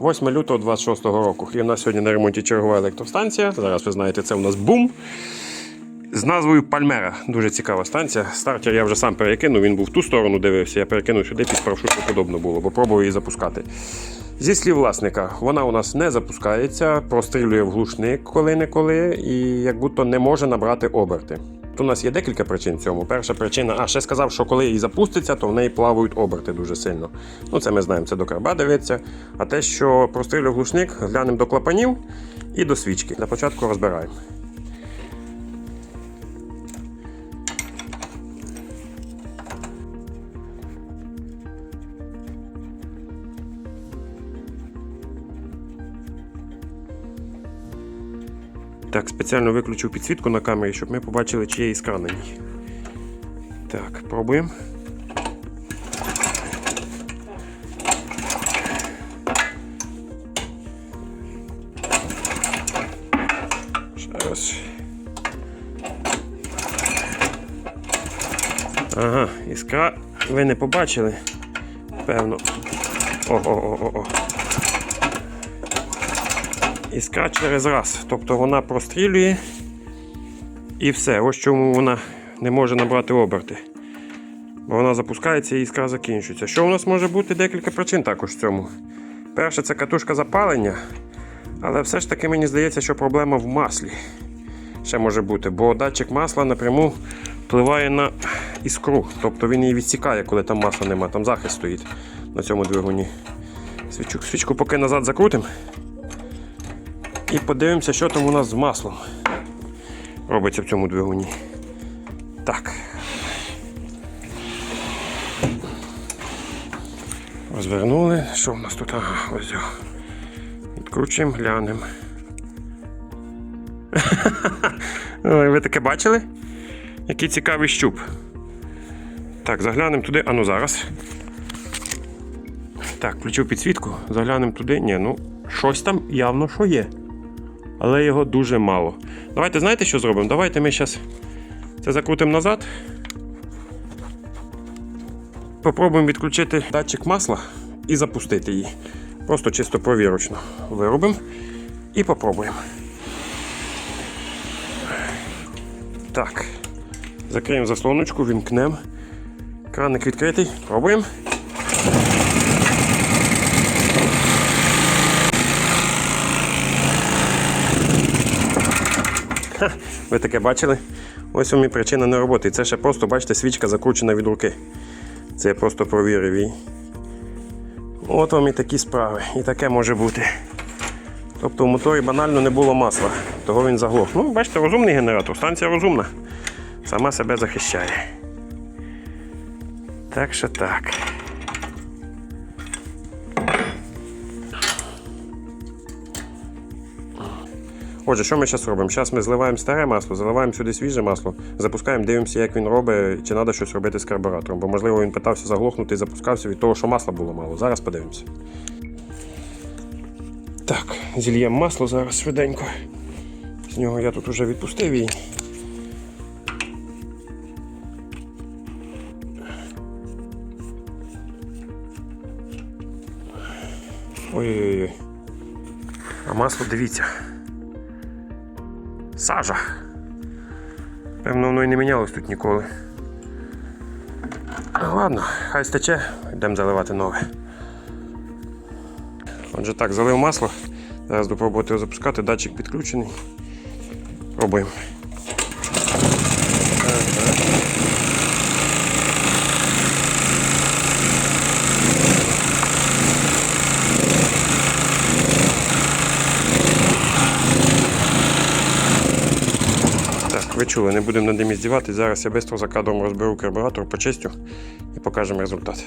8 лютого 26 року. І у нас сьогодні на ремонті чергова електростанція. Зараз ви знаєте, це у нас бум. З назвою Пальмера. Дуже цікава станція. Стартер я вже сам перекинув, він був в ту сторону дивився, я перекинув сюди, підправшу, щоб подобно було, бо пробую її запускати. Зі слів власника, вона у нас не запускається, прострілює в глушник коли-неколи і як будто не може набрати оберти. У нас є декілька причин цьому. Перша причина, а ще сказав, що коли її запуститься, то в неї плавають оберти дуже сильно. Ну, це ми знаємо, це до карба дивиться. А те, що прострілює глушник, глянемо до клапанів і до свічки. Для початку розбираємо. Так, спеціально виключив підсвітку на камері, щоб ми побачили, чи є іскра на ній. Так, пробуємо. Ага, іскра ви не побачили. Певно. О-о-о-о-о. Іскра через раз. Тобто вона прострілює і все. Ось чому вона не може набрати оберти. Бо вона запускається і іскра закінчується. Що у нас може бути? Декілька причин також в цьому. Перше, це катушка запалення. Але все ж таки мені здається, що проблема в маслі. Ще може бути, бо датчик масла напряму впливає на іскру. Тобто він її відсікає, коли там масла нема. Там захист стоїть на цьому двигуні. Свічку, свічку поки назад закрутимо. І подивимося, що там у нас з маслом робиться в цьому двигуні. Так. Розвернули. Що в нас тут? Ага, ось. його. Відкручуємо, глянемо. Ви таке бачили? Який цікавий щуп. Так, заглянемо туди. А ну зараз. Так, включив підсвітку, заглянемо туди. Ні, ну, щось там явно що є. Але його дуже мало. Давайте знаєте, що зробимо? Давайте ми зараз це закрутимо назад. Попробуємо відключити датчик масла і запустити її. Просто чисто провірочно виробимо і попробуємо. Так. Закриємо заслоночку, вімкнемо. Краник відкритий. Пробуємо. Ви таке бачили? Ось вам і причина не роботи. Це ще просто, бачите, свічка закручена від руки. Це я просто провірив її. От вам і такі справи. І таке може бути. Тобто в моторі банально не було масла, того він заглох. Ну, бачите, розумний генератор, станція розумна. Сама себе захищає. Так що так. Отже, що ми зараз робимо? Зараз ми зливаємо старе масло, заливаємо сюди свіже масло, запускаємо, дивимося, як він робить, чи треба щось робити з карбюратором. Бо, можливо, він питався заглохнути і запускався від того, що масла було мало. Зараз подивимося. Так, зільємо масло зараз швиденько. З нього я тут вже відпустив її. Ой-ой-ой. А масло дивіться. Сажа. Певно, воно і не мінялось тут ніколи. Ладно, хай стече, йдемо заливати нове. Отже так, залив масло. Зараз буду пробувати його запускати, датчик підключений. Пробуємо. Ви чули, не будемо над ним здіватися. Зараз я швидко за кадром розберу карбюратор, почистю і покажемо результат.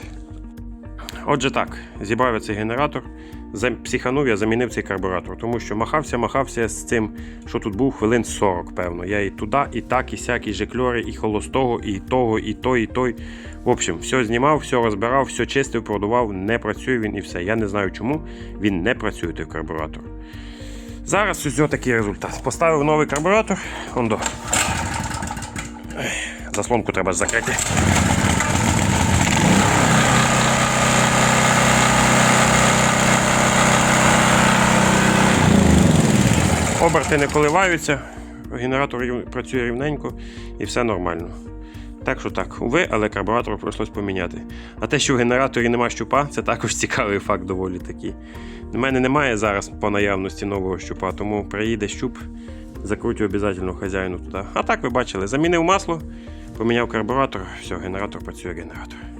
Отже так, зібрав я цей генератор, психанув, я замінив цей карбюратор, тому що махався, махався з цим, що тут був хвилин 40, певно. Я і туди, і так, і сяк, і жекльори, і холостого, і того, і той, і той. В общем, все знімав, все розбирав, все чистив, продував, не працює він і все. Я не знаю чому він не працює той карбюратор. Зараз ось такий результат. Поставив новий карбюратор. Ондо. Заслонку треба закрити. Оберти не коливаються, генератор працює рівненько і все нормально. Так що так, ви, але карбуратор прийшлось поміняти. А те, що в генераторі нема щупа, це також цікавий факт доволі такий. У мене немає зараз по наявності нового щупа, тому приїде щуп закрутю обов'язково хазяїну туди. А так ви бачили, замінив масло, поміняв карбуратор, все, генератор працює генератор.